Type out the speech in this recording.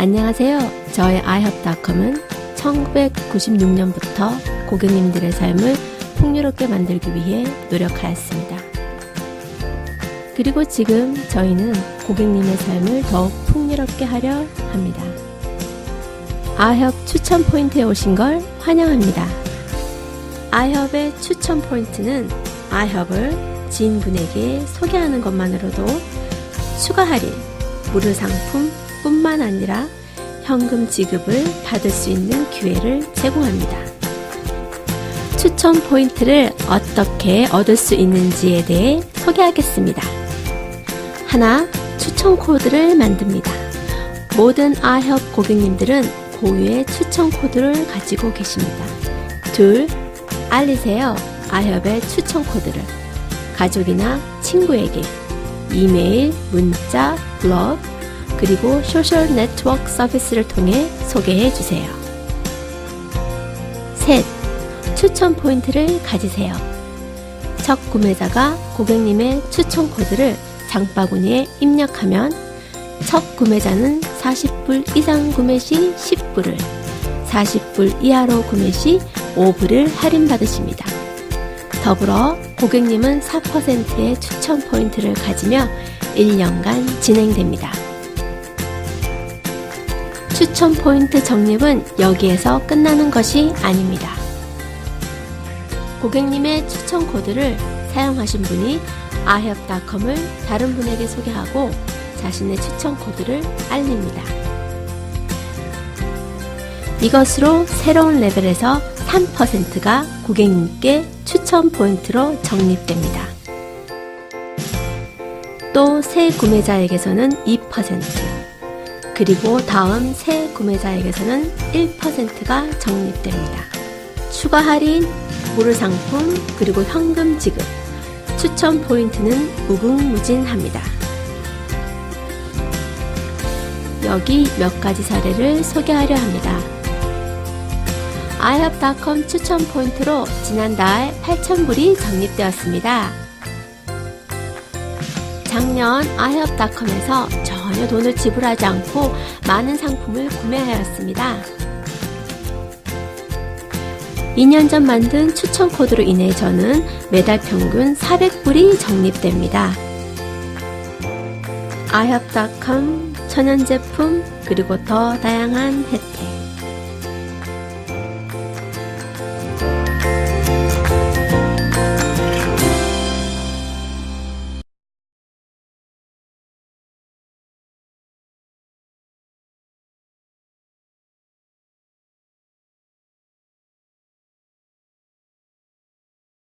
안녕하세요. 저의 iHub.com은 1996년부터 고객님들의 삶을 풍요롭게 만들기 위해 노력하였습니다. 그리고 지금 저희는 고객님의 삶을 더욱 풍요롭게 하려 합니다. iHub 추천 포인트에 오신 걸 환영합니다. iHub의 추천 포인트는 iHub을 지인분에게 소개하는 것만으로도 추가 할인, 무료 상품 뿐만 아니라 현금 지급을 받을 수 있는 기회를 제공합니다. 추천 포인트를 어떻게 얻을 수 있는지에 대해 소개하겠습니다. 하나, 추천 코드를 만듭니다. 모든 아협 고객님들은 고유의 추천 코드를 가지고 계십니다. 둘, 알리세요. 아협의 추천 코드를. 가족이나 친구에게 이메일, 문자, 블ог, 그 리고 소셜 네트워크 서비스를 통해 소개해 주세요. 셋, 추천 포인트를 가지세요. 첫 구매자가 고객님의 추천 코드를 장바구니에 입력하면 첫 구매자는 40불 이상 구매 시 10불을, 40불 이하로 구매 시 5불을 할인받으십니다. 더불어 고객님은 4%의 추천 포인트를 가지며 1년간 진행됩니다. 추천 포인트 적립은 여기에서 끝나는 것이 아닙니다. 고객님의 추천 코드를 사용하신 분이 아협닷컴을 다른 분에게 소개하고 자신의 추천 코드를 알립니다. 이것으로 새로운 레벨에서 3%가 고객님께 추천 포인트로 적립됩니다. 또 새 구매자에게서는 2%, 그리고 다음 새 구매자에게서는 1%가 적립됩니다. 추가 할인, 무료 상품, 그리고 현금 지급, 추천 포인트는 무궁무진합니다. 여기 몇 가지 사례를 소개하려 합니다. iHub.com 추천 포인트로 지난달 8,000불이 적립되었습니다. 작년 iHub.com에서 전혀 돈을 지불하지 않고 많은 상품을 구매하였습니다. 2년 전 만든 추천 코드로 인해 저는 매달 평균 400불이 적립됩니다. iHub.com 천연 제품 그리고 더 다양한 혜택